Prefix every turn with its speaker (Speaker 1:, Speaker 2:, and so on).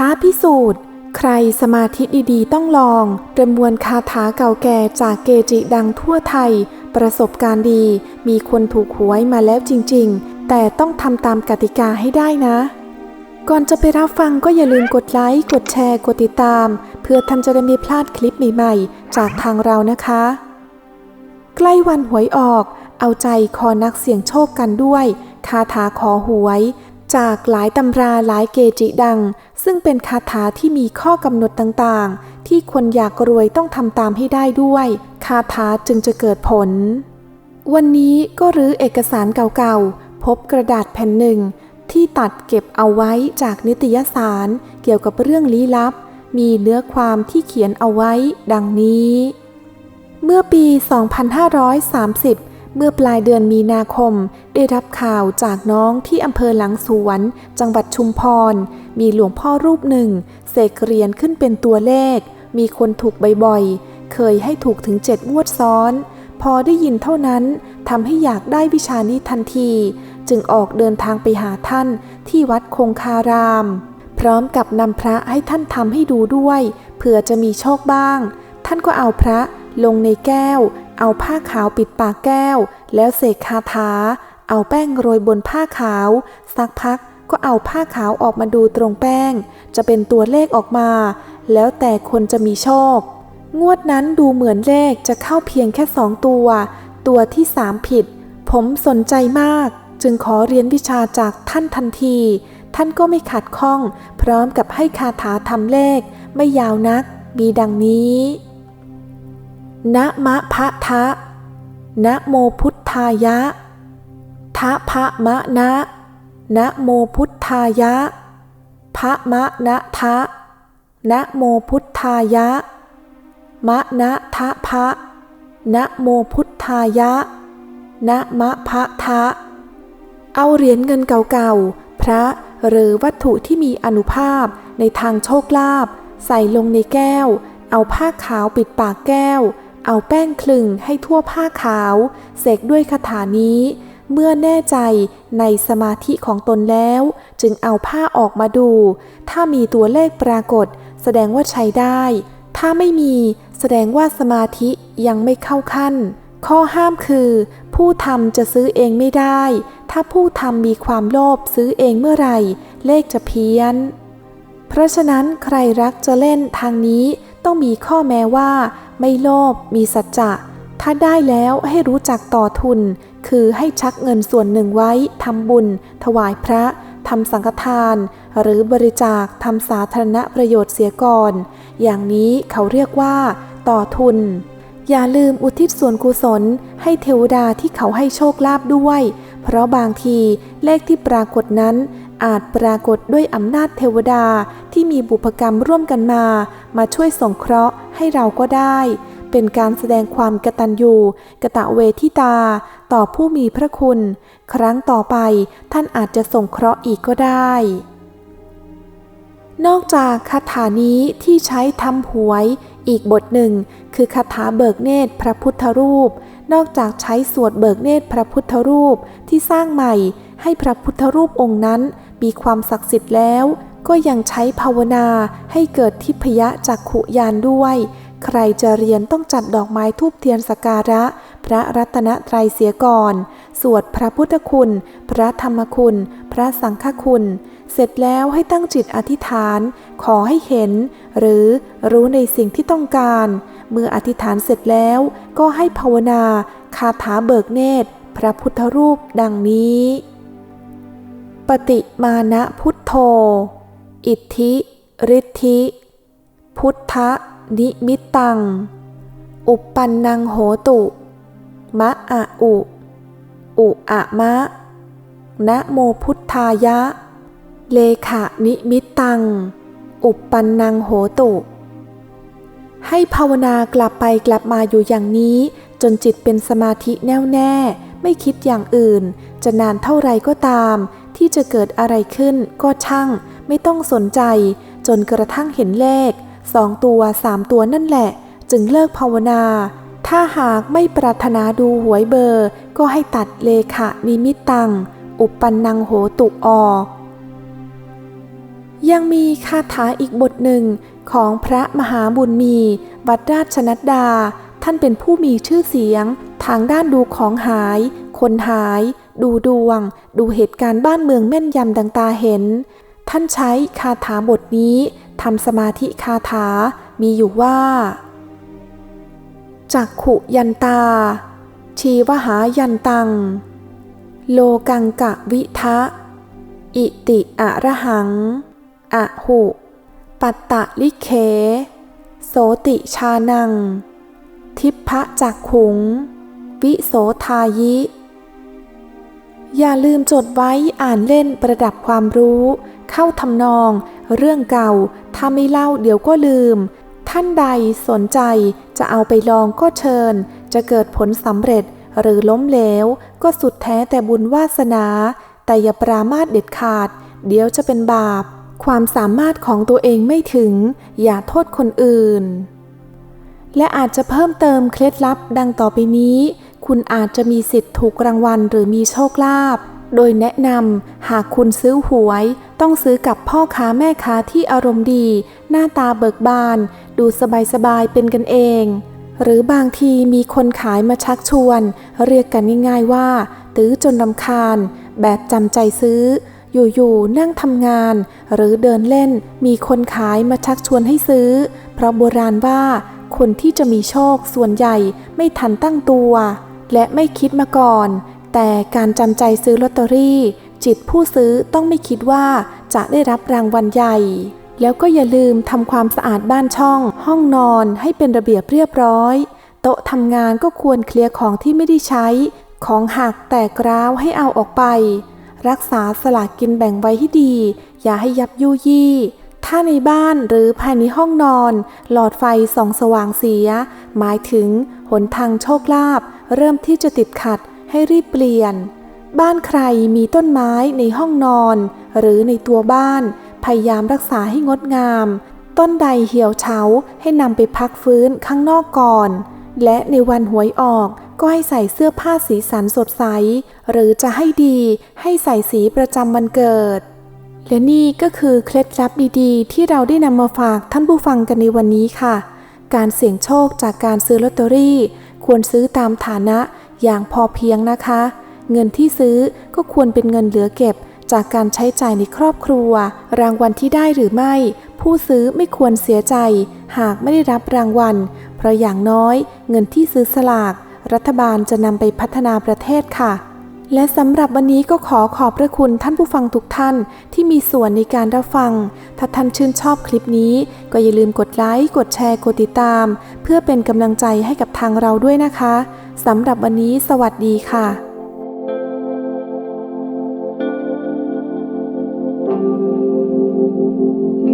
Speaker 1: ท้าพิสูจน์ ใครสมาธิดีๆ ต้องลอง ประมวลคาถาเก่าแก่จากเกจิดังทั่วไทย ประสบการณ์ดี มีคนถูกหวยมาแล้วจริงๆ แต่ต้องทำตามกติกาให้ได้นะ ก่อนจะไปรับฟังก็อย่าลืมกดไลค์ กดแชร์ กดติดตาม เพื่อท่านจะได้ไม่พลาดคลิปใหม่ๆ จากทางเรานะคะ ใกล้วันหวยออก เอาใจคอนักเสี่ยงโชคกันด้วย คาถาขอหวย จากหลายตำราหลายเกจิดัง ซึ่งเป็นคาถาที่มีข้อกำหนดต่างๆ ที่คนอยากรวยต้องทำตามให้ได้ด้วย คาถาจึงจะเกิดผล วันนี้ก็รื้อเอกสารเก่าๆ พบกระดาษแผ่นหนึ่ง ที่ตัดเก็บเอาไว้จากนิตยสารเกี่ยวกับเรื่องลี้ลับ มีเนื้อความที่เขียนเอาไว้ ดังนี้ เมื่อปี 2530 เมื่อปลายเดือนมีนาคม ได้รับข่าวจากน้องที่อำเภอหลังสวน จังหวัดชุมพร มีหลวงพ่อรูปหนึ่งเสกเรียญขึ้นเป็นตัวเลข มีคนถูกบ่อยๆ เคยให้ถูกถึงเจ็ดงวดซ้อน พอได้ยินเท่านั้นทำให้อยากได้วิชานี้ทันที จึงออกเดินทางไปหาท่านที่วัดคงคาราม พร้อมกับนำพระให้ท่านทำให้ดูด้วยเผื่อจะมีโชคบ้าง ท่านก็เอาพระลงในแก้ว เอาผ้าขาวปิดปากแก้ว แล้วเสกคาถา เอาแป้งโรยบนผ้าขาว สักพักก็เอาผ้าขาวออกมาดูตรงแป้ง จะเป็นตัวเลขออกมา แล้วแต่คนจะมีโชค งวดนั้นดูเหมือนเลขจะเข้าเพียงแค่สองตัว ตัวที่สามผิด ผมสนใจมาก จึงขอเรียนวิชาจากท่านทันที ท่านก็ไม่ขัดข้อง พร้อมกับให้คาถาทำเลข ไม่ยาวนัก มีดังนี้ นะมะพะทะ นะโมพุทธายะ ทะพะมะนะ นะโมพุทธายะ พะมะนะทะ นะโมพุทธายะ มะนะทะพะ นะโมพุทธายะ นะมะพะทะ เอาเหรียญเงินเก่าๆ พระหรือวัตถุที่มีอนุภาพในทางโชคลาภใส่ลงในแก้ว เอาผ้าขาวปิดปากแก้ว เอาแป้งคลึงให้ทั่วผ้าขาว เสกด้วยคาถานี้ เมื่อแน่ใจในสมาธิของตนแล้ว จึงเอาผ้าออกมาดู ถ้ามีตัวเลขปรากฏ แสดงว่าใช้ได้ ถ้าไม่มีแสดงว่าสมาธิยังไม่เข้าขั้น ข้อห้ามคือ ผู้ทำจะซื้อเองไม่ได้ ถ้าผู้ทำมีความโลภซื้อเองเมื่อไหร่ เลขจะเพี้ยน เพราะฉะนั้นใครรักจะเล่นทางนี้ ต้องมีข้อแม้ว่า ไม่โลภมีสัจจะถ้าได้แล้วให้รู้จักต่อทุน คือให้ชักเงินส่วนหนึ่งไว้ทำบุญ ถวายพระทำสังฆทาน หรือบริจาคทำสาธารณประโยชน์เสียก่อน อย่างนี้เขาเรียกว่า ต่อทุน อย่าลืมอุทิศส่วนกุศล ให้เทวดาที่เขาให้โชคลาภด้วย เพราะบางทีเลขที่ปรากฏนั้น อาจปรากฏด้วยอำนาจเทวดาที่มีบุพกรรมร่วมกันมา มาช่วยสงเคราะห์ให้เราก็ได้ เป็นการแสดงความกตัญญูกะตะเวทิตา ต่อผู้มีพระคุณ ครั้งต่อไปท่านอาจจะสงเคราะห์อีกก็ได้ นอกจากคาถานี้ที่ใช้ทำหวย อีกบทหนึ่ง คือคาถาเบิกเนตรพระพุทธรูป นอกจากใช้สวดเบิกเนตรพระพุทธรูปที่สร้างใหม่ให้พระพุทธรูปองค์นั้น มีความศักดิ์สิทธิ์แล้ว ก็ยังใช้ภาวนาให้เกิดทิพยะจากขุยานด้วย ใครจะเรียนต้องจัดดอกไม้ทูบเทียนสกการะ พระรัตนตรัยเสียก่อน สวดพระพุทธคุณ พระธรรมคุณ พระสังฆคุณ เสร็จแล้วให้ตั้งจิตอธิษฐาน ขอให้เห็น หรือรู้ในสิ่งที่ต้องการ เมื่ออธิษฐานเสร็จแล้วก็ให้ภาวนาคาถาเบิกเนตรพระพุทธรูปดังนี้ ปฏิมานะพุทโธ อิทธิฤทธิ พุทธนิมิตตัง อุปปันนังโหตุ มะอะอุ อุอะมะ นะโมพุทธายะ เลขะนิมิตตัง อุปปันนังโหตุ ให้ภาวนากลับไปกลับมาอยู่อย่างนี้ จนจิตเป็นสมาธิแน่วแน่ ไม่คิดอย่างอื่น จะนานเท่าไรก็ตาม ที่จะเกิดอะไรขึ้นก็ช่างไม่ต้องสนใจ จนกระทั่งเห็นเลขสองตัวสามตัวนั่นแหละ จึงเลิกภาวนา ถ้าหากไม่ปรารถนาดูหวยเบอร์ ก็ให้ตัดเลขะนิมิตตัง อุปปันนังโหตุออกยังมีคาถาอีกบทหนึ่งของพระมหาบุญมี วัดราชนัดดา ท่านเป็นผู้มีชื่อเสียง ทางด้านดูของหาย คนหาย ดูดวง ดูเหตุการณ์บ้านเมืองแม่นยำดังตาเห็น ท่านใช้คาถาบทนี้ทำสมาธิคาถา มีอยู่ว่าจักขุยันตา ชีวหายันตัง โลกังกะวิทะ อิติอะระหัง อะหุ ปัตตะลิเขโสติชานัง ทิพพะจักขุง วิโสทายิ อย่าลืมจดไว้อ่านเล่นประดับความรู้ เข้าทำนอง เรื่องเก่า ถ้าไม่เล่าเดี๋ยวก็ลืม ท่านใดสนใจจะเอาไปลองก็เชิญ จะเกิดผลสำเร็จหรือล้มเหลว ก็สุดแท้แต่บุญวาสนา แต่อย่าปรามาสเด็ดขาด เดี๋ยวจะเป็นบาป ความสามารถของตัวเองไม่ถึง อย่าโทษคนอื่น และอาจจะเพิ่มเติมเคล็ดลับดังต่อไปนี้ คุณอาจจะมีสิทธิ์ถูกรางวัลหรือมีโชคลาภ โดยแนะนำหากคุณซื้อหวย ต้องซื้อกับพ่อค้าแม่ค้าที่อารมณ์ดี หน้าตาเบิกบาน ดูสบายๆเป็นกันเอง หรือบางทีมีคนขายมาชักชวน เรียกกันง่ายๆว่า ตื้อจนรำคาญ แบบจำใจซื้อ อยู่ๆนั่งทำงาน หรือเดินเล่น มีคนขายมาชักชวนให้ซื้อ เพราะโบราณว่าคนที่จะมีโชคส่วนใหญ่ไม่ทันตั้งตัว และไม่คิดมาก่อน แต่การจำใจซื้อลอตเตอรี่ จิตผู้ซื้อต้องไม่คิดว่าจะได้รับรางวัลใหญ่ แล้วก็อย่าลืมทำความสะอาดบ้านช่อง ห้องนอนให้เป็นระเบียบเรียบร้อย โต๊ะทำงานก็ควรเคลียร์ของที่ไม่ได้ใช้ ของหักแตกร้าวให้เอาออกไป รักษาสลากกินแบ่งไว้ให้ดี อย่าให้ยับยุยี่ถ้าในบ้านหรือภายในห้องนอน หลอดไฟส่องสว่างเสีย หมายถึงหนทางโชคลาภ เริ่มที่จะติดขัดให้รีบเปลี่ยน บ้านใครมีต้นไม้ในห้องนอน หรือในตัวบ้าน พยายามรักษาให้งดงาม ต้นใดเหี่ยวเฉาให้นำไปพักฟื้นข้างนอกก่อน และในวันหวยออกก็ให้ใส่เสื้อผ้าสีสันสดใส หรือจะให้ดีให้ใส่สีประจำวันเกิด และนี่ก็คือเคล็ดลับดีๆ ที่เราได้นำมาฝากท่านผู้ฟังกันในวันนี้ค่ะ การเสี่ยงโชคจากการซื้อลอตเตอรี่ ควรซื้อตามฐานะอย่างพอเพียงนะคะ เงินที่ซื้อก็ควรเป็นเงินเหลือเก็บ จากการใช้จ่ายในครอบครัว รางวัลที่ได้หรือไม่ ผู้ซื้อไม่ควรเสียใจ หากไม่ได้รับรางวัล เพราะอย่างน้อย เงินที่ซื้อสลาก รัฐบาลจะนำไปพัฒนาประเทศค่ะ และสำหรับวันนี้ก็ขอขอบพระคุณท่านผู้ฟังทุกท่านที่มีส่วนในการรับฟัง ถ้าท่านชื่นชอบคลิปนี้ ก็อย่าลืมกดไลค์ กดแชร์ กดติดตาม เพื่อเป็นกำลังใจให้กับทางเราด้วยนะคะ สำหรับวันนี้สวัสดีค่ะ
Speaker 2: Thank